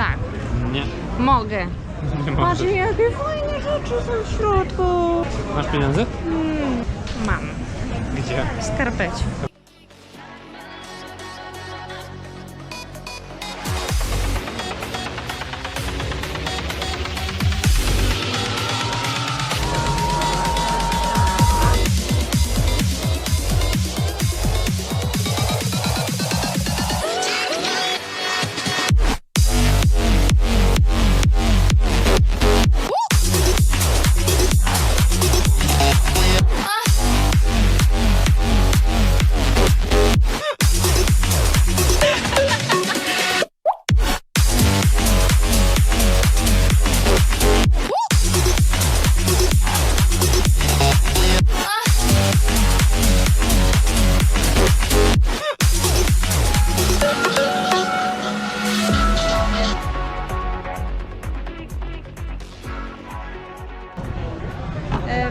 Tak, Nie. mogę. Nie Patrz, możesz. jakie fajne rzeczy są w środku. Masz pieniądze? Mm, mam. Gdzie? W skarpecie.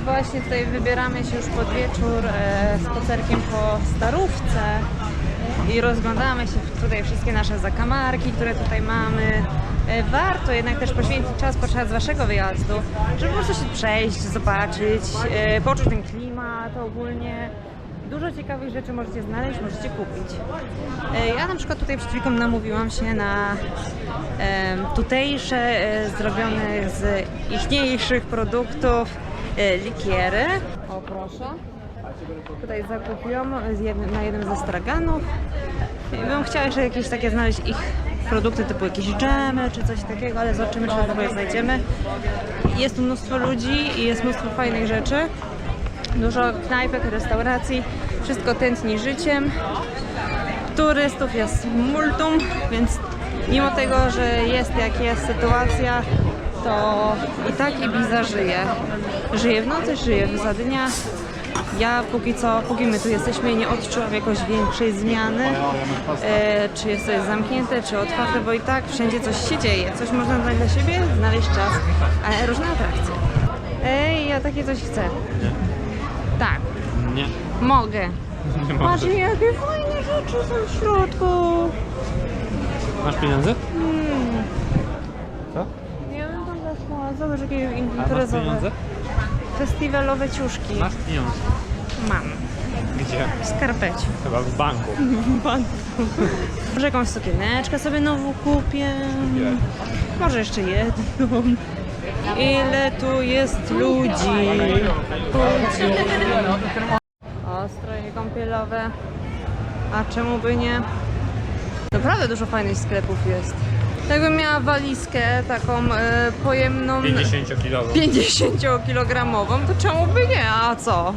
Właśnie tutaj wybieramy się już pod wieczór e, spacerkiem po Starówce i rozglądamy się tutaj wszystkie nasze zakamarki, które tutaj mamy. E, Warto jednak też poświęcić czas podczas waszego wyjazdu, żeby po prostu się przejść, zobaczyć, e, poczuć ten klimat ogólnie. Dużo ciekawych rzeczy możecie znaleźć, możecie kupić. E, Ja na przykład tutaj przed chwilką namówiłam się na e, tutejsze, e, zrobione z ichniejszych produktów e, likiery. O proszę. Tutaj zakupiłam jednym, na jednym ze straganów. I bym chciała jeszcze jakieś takie znaleźć ich produkty typu jakieś dżemy czy coś takiego, ale zobaczymy, czy w ogóle znajdziemy. Jest tu mnóstwo ludzi i jest mnóstwo fajnych rzeczy. Dużo knajpek, restauracji, wszystko tętni życiem. Turystów jest multum, więc mimo tego, że jest jak jest sytuacja, to i tak Ibiza żyje. Żyje w nocy, żyje za dnia. Ja póki co, póki my tu jesteśmy, nie odczułam jakoś większej zmiany, e, czy jest coś zamknięte, czy otwarte, bo i tak wszędzie coś się dzieje. Coś można znaleźć dla siebie, znaleźć czas, ale różne atrakcje. Ej, ja takie coś chcę. Tak, Nie. mogę. Nie jakie fajne rzeczy są w środku. Masz pieniądze? Hmm. Co? Ja bym tam masz imprezowe. pieniądze? Festiwalowe ciuszki. Masz pieniądze. Mam. Gdzie? W skarpecie. Chyba w banku. Może jakąś sukieneczkę sobie nową kupię. Może jeszcze jedną. Ile tu jest ludzi? Ludzi. O, stroje kąpielowe. A czemu by nie? Naprawdę dużo fajnych sklepów jest. Jakbym miała walizkę taką e, pojemną 50 kilo. 50-kilogramową, to czemu by nie? A co?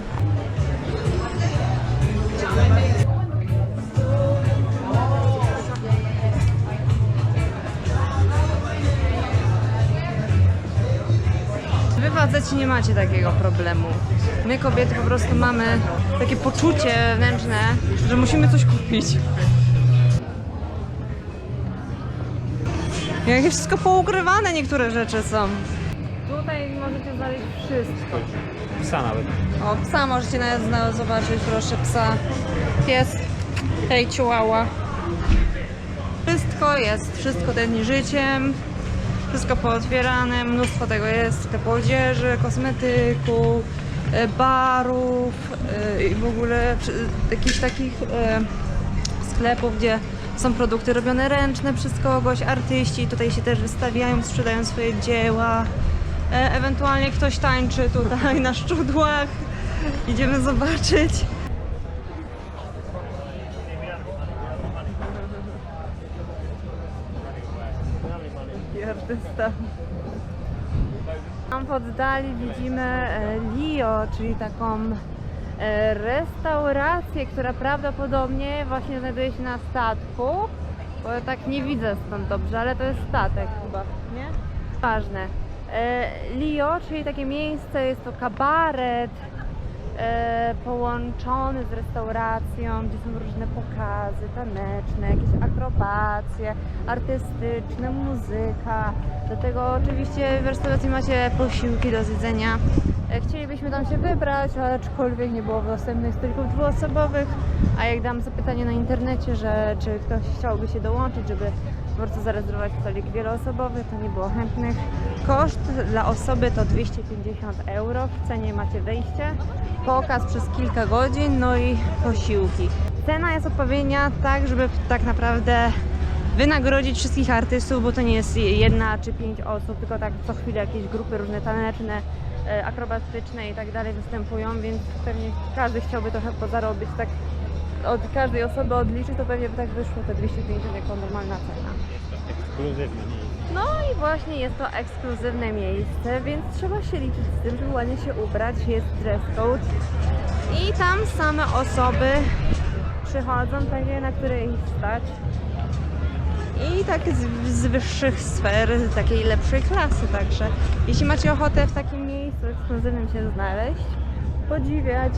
Wy faceci nie macie takiego problemu. My kobiety po prostu mamy takie poczucie wewnętrzne, że musimy coś kupić. Jakie wszystko poukrywane niektóre rzeczy są. Tutaj możecie znaleźć wszystko. Psa nawet. O, psa możecie nawet zna- zobaczyć, proszę, psa. Pies. Hej, chihuahua. Wszystko jest, wszystko tętni życiem. Wszystko pootwierane, mnóstwo tego jest, sklepu odzieży, kosmetyku, e, barów e, i w ogóle przy- jakichś takich e, sklepów, gdzie są produkty robione ręczne przez kogoś, artyści tutaj się też wystawiają, sprzedają swoje dzieła. E, Ewentualnie ktoś tańczy tutaj na szczudłach. Idziemy zobaczyć. I artysta. Tam w oddali widzimy e, Lio, czyli taką restaurację, która prawdopodobnie właśnie znajduje się na statku. Bo tak nie widzę stąd dobrze, ale to jest statek chyba, nie? Ważne. E, Lio, czyli takie miejsce, jest to kabaret e, połączony z restauracją, gdzie są różne pokazy taneczne, jakieś akrobacje, artystyczne, muzyka. Do tego oczywiście w restauracji macie posiłki do zjedzenia. E, Chcielibyśmy tam się wybrać, aczkolwiek nie było dostępnych stolików dwuosobowych, a jak dam zapytanie na internecie, że czy ktoś chciałby się dołączyć, żeby po prostu zarezerwować stolik wieloosobowy, to nie było chętnych. Koszt dla osoby to 250 euro, w cenie macie wejście, pokaz przez kilka godzin, no i posiłki. Cena jest odpowiednia tak, żeby tak naprawdę wynagrodzić wszystkich artystów, bo to nie jest jedna czy pięć osób, tylko tak co chwilę jakieś grupy różne taneczne, akrobatyczne i tak dalej występują, więc pewnie każdy chciałby trochę pozarobić, tak od każdej osoby odliczyć, to pewnie by tak wyszło te 250 jako normalna cena. Ekskluzywny. No i właśnie jest to ekskluzywne miejsce, więc trzeba się liczyć z tym, żeby ładnie się ubrać, jest dress code i tam same osoby przychodzą, takie, na które ich stać. I tak z, z wyższych sfer, z takiej lepszej klasy także. Jeśli macie ochotę w takim miejscu ekskluzywnym się znaleźć, podziwiać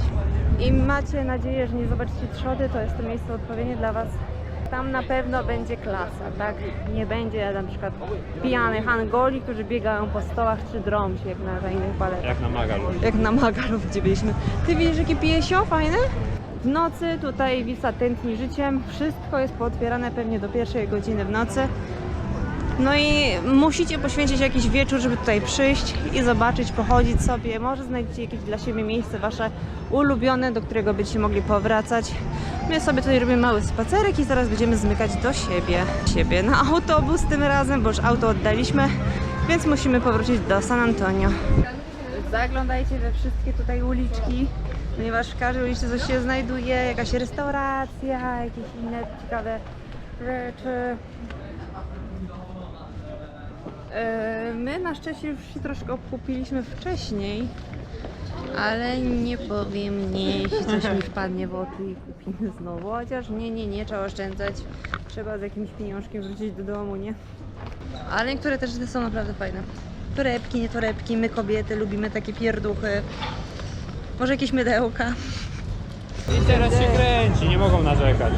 i macie nadzieję, że nie zobaczycie trzody, to jest to miejsce odpowiednie dla Was. Tam na pewno będzie klasa, tak? Nie będzie na przykład pijanych Angoli, którzy biegają po stołach czy drą się jak na innych baletach Jak na Magalu. jak na Magalów, gdzie byliśmy. Ty widzisz, jakie piesio fajne? W nocy tutaj Wisa tętni życiem. Wszystko jest pootwierane pewnie do pierwszej godziny w nocy. No i musicie poświęcić jakiś wieczór, żeby tutaj przyjść i zobaczyć, pochodzić sobie. Może znajdziecie jakieś dla siebie miejsce wasze ulubione, do którego będziecie mogli powracać. My sobie tutaj robimy mały spacerek i zaraz będziemy zmykać do siebie. siebie na autobus tym razem, bo już auto oddaliśmy, więc musimy powrócić do San Antonio. Zaglądajcie we wszystkie tutaj uliczki, ponieważ w każdej uliczce coś się znajduje, jakaś restauracja, jakieś inne ciekawe rzeczy. E, My na szczęście już się troszkę obkupiliśmy wcześniej, ale nie powiem nie, jeśli coś mi wpadnie w oczy i kupimy znowu. Chociaż nie, nie, nie, trzeba oszczędzać. Trzeba z jakimś pieniążkiem wrócić do domu, nie? Ale niektóre też są naprawdę fajne. Torebki, nie torebki, my kobiety lubimy takie pierduchy. Może jakieś mydełka. I teraz się kręci, nie mogą narzekać.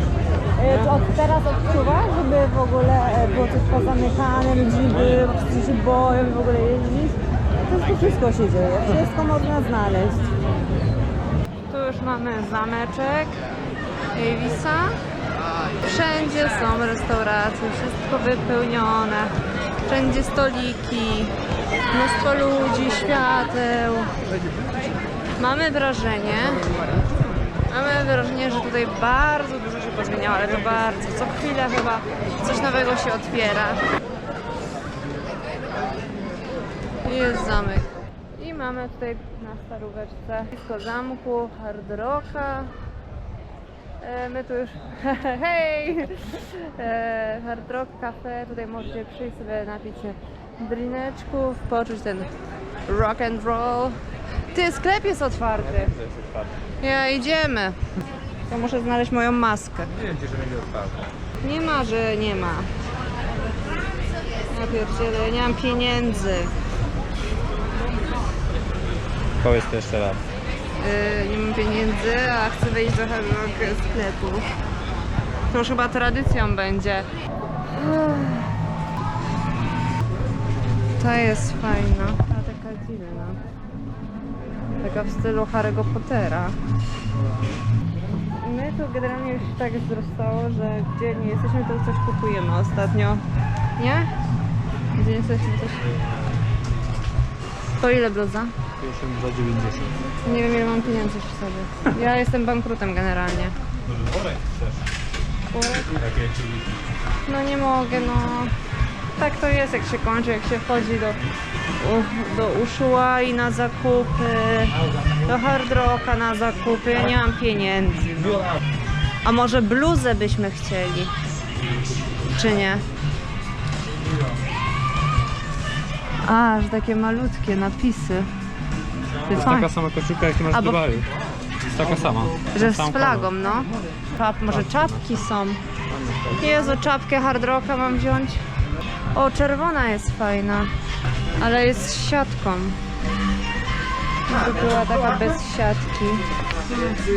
E, Od teraz odczuwa, żeby w ogóle e, było coś pozamykane, ludzie wszyscy się boją w ogóle jeździć. To wszystko się dzieje, wszystko można znaleźć. Tu już mamy zameczek Davisa. Wszędzie są restauracje, wszystko wypełnione. Wszędzie stoliki, mnóstwo ludzi, świateł. Mamy wrażenie, Mamy wrażenie, że tutaj bardzo dużo się pozmieniało, ale to bardzo. Co chwilę chyba coś nowego się otwiera. Jest zamek. I mamy tutaj na staróweczce blisko zamku, hard rocka. E, my tu już, hej! E, hard rock cafe, tutaj możecie przyjść sobie napić się drineczków, poczuć ten rock and roll. Ty, sklep jest otwarty. Ja idziemy. To muszę znaleźć moją maskę. Nie wiem, że będzie otwarte. Nie ma, że nie ma. Ja pierdzielę, ja nie mam pieniędzy. Powiedz to jeszcze raz. Yy, nie mam pieniędzy, a chcę wejść do sklepu. To już chyba tradycją będzie. Ta jest fajna. Ta taka dziwna. Taka w stylu Harry'ego Pottera. My tu generalnie już tak wzrastało, że gdzie nie jesteśmy, to coś kupujemy ostatnio. Nie? Gdzie nie jesteśmy, coś... To ile bluza? 52,90. Nie wiem ile mam pieniędzy przy sobie. Ja jestem bankrutem generalnie. Może worek chcesz? No nie mogę, no. Tak to jest, jak się kończy, jak się wchodzi do, do Ushuai na zakupy, do Hard Rocka na zakupy. Ja nie mam pieniędzy. A może bluzę byśmy chcieli? Czy nie? A, że takie malutkie napisy. To jest Fajne. taka sama koszulka, jak masz Albo- w Dubaju. Jest taka sama. Że z Sam flagą, kolor. no. Czap, może czapki są. Jezu, czapkę hard rocka mam wziąć. O, czerwona jest fajna, ale jest z siatką. To była taka bez siatki.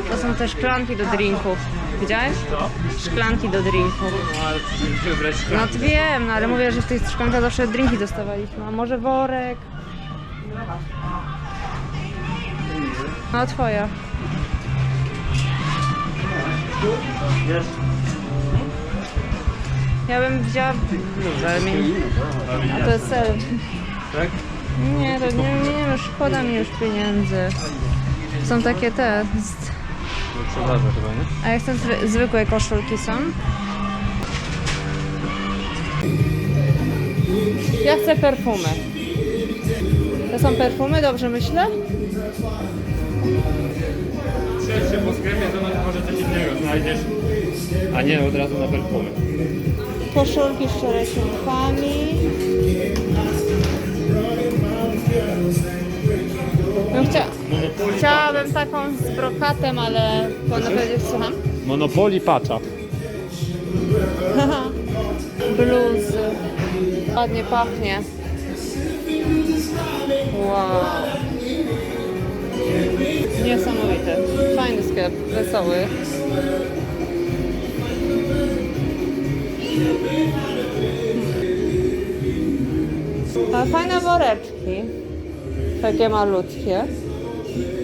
To są te szklanki do drinków. Widziałeś? Szklanki do drinków. No No to wiem, no ale mówię, że w tych szklankach zawsze drinki dostawaliśmy. A może worek? No twoja. Ja bym wzięła ale mi... A to jest ser. Tak? Nie, to nie, nie, nie, szkoda mi już pieniędzy. Są takie te. z- No przeważa chyba, nie? A ja chcę zwy, zwykłe koszulki są. Ja chcę perfumy. To są perfumy, dobrze myślę? Przed się po sklepie, to może coś innego znajdziesz. A nie od razu na perfumy. Koszulki z czerecinkami. No, chcia... Chciałabym taką z brokatem, ale powinno powiedzieć, słucham? Monopoli Pacza. Bluzy. Ładnie pachnie. Wow. Niesamowity. Fajny sklep, wesoły. A fajne woreczki. Takie malutkie.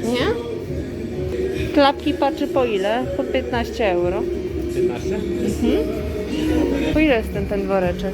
Nie? Klapki patrzy po ile? Po 15 euro. 15? Po ile jest ten, ten woreczek?